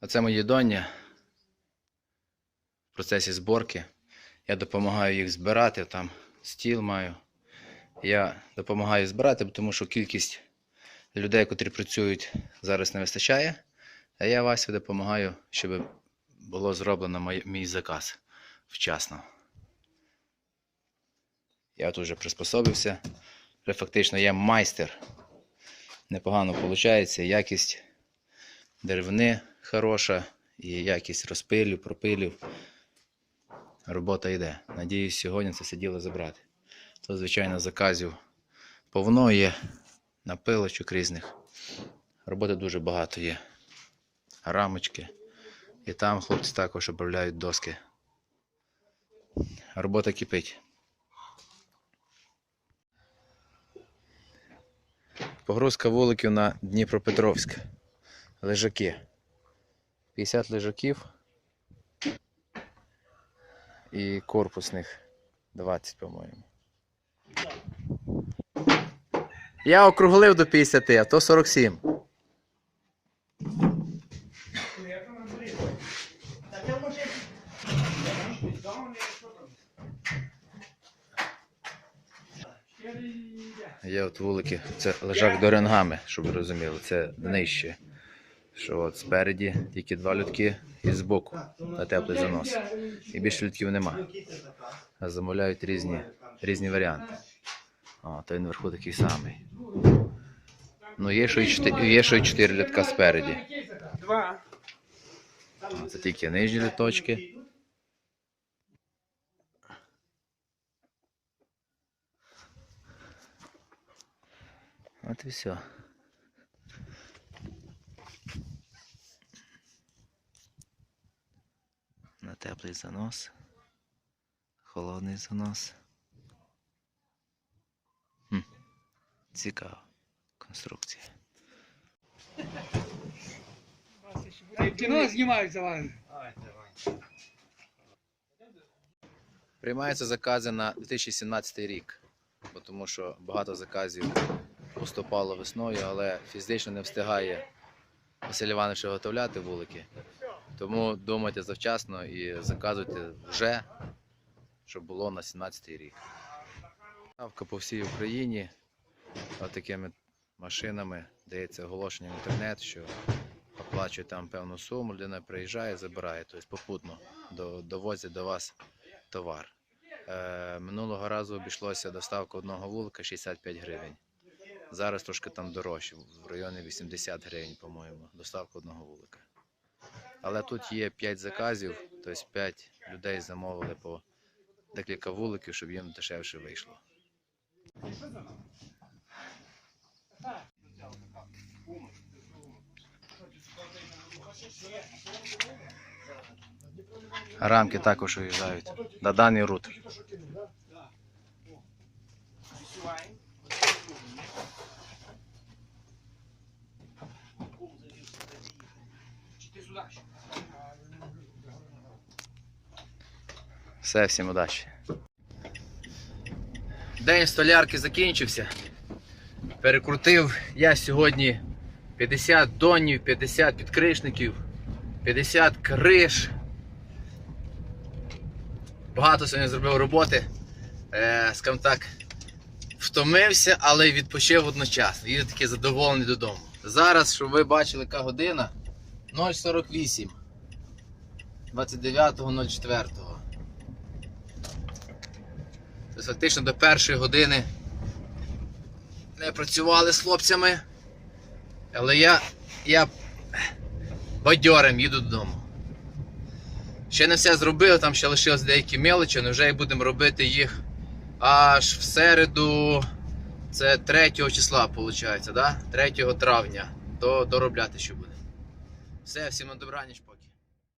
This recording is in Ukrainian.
Оце мої доння в процесі зборки. Я допомагаю їх збирати, там стіл маю. Я допомагаю збирати, тому що кількість людей, котрі працюють, зараз не вистачає. А я Васі допомагаю, щоб було зроблено мій заказ вчасно. Я тут вже приспособився. Вже фактично я майстер. Непогано виходить. Якість деревини хороша і якість розпилів, пропилів. Робота йде. Надіюсь, сьогодні це все діло забрати. Тут, звичайно, заказів повно є, напилочок різних. Роботи дуже багато є. Рамочки. І там хлопці також обробляють доски. Робота кипить. Погрузка вуликів на Дніпропетровськ. Лежаки. 50 лежаків. І корпусних 20, по-моєму. Я округлив до 50, а то 47. Є от вулики, це лежак до ренгами, щоб ви розуміли, це нижче. Що от спереді тільки два людки і збоку на теплий занос. І більше людків нема. Замовляють різні, різні варіанти. О, той наверху такий самий. Ну, є що і 4, є що і 4 літка спереді. Два. Це тільки нижні літочки. От і все. Теплий занос. Холодний занос. Хм. Цікава конструкція. Кіно знімають за вами. Приймаються закази на 2017 рік, бо тому що багато заказів поступало весною, але фізично не встигає Василь Іванович виготовляти вулики. Тому думайте завчасно і заказуйте вже, щоб було на 17 рік. Ставка по всій Україні такими машинами дається оголошення в інтернет, що оплачує там певну суму, людина приїжджає, забирає, тобто попутно до- довозять до вас товар. Е, минулого разу обійшлося доставка одного вулика 65 гривень. Зараз трошки там дорожче, в районі 80 гривень, по-моєму, доставка одного вулика. Але тут є 5 заказів, тобто 5 людей замовили по декілька вуликів, щоб їм дешевше вийшло. Рамки також уїжджають на даний рут. Все, всім удачі. День столярки закінчився. Перекрутив я сьогодні 50 донів, 50 підкришників, 50 криш. Багато сьогодні зробив роботи. Е, скажімо так, втомився, але й відпочив одночасно. Їду такий задоволений додому. Зараз, щоб ви бачили, яка година 0,48. 29.04. Фактично до першої години не працювали з хлопцями. Але я, я бадьорим їду додому. Ще не все зробив, там ще лишилось деякі мелочі, але вже і будемо робити їх аж в середу. Це 3 числа, виходить, да? 3 травня. То доробляти ще буде. Все, всім на добраніч поки.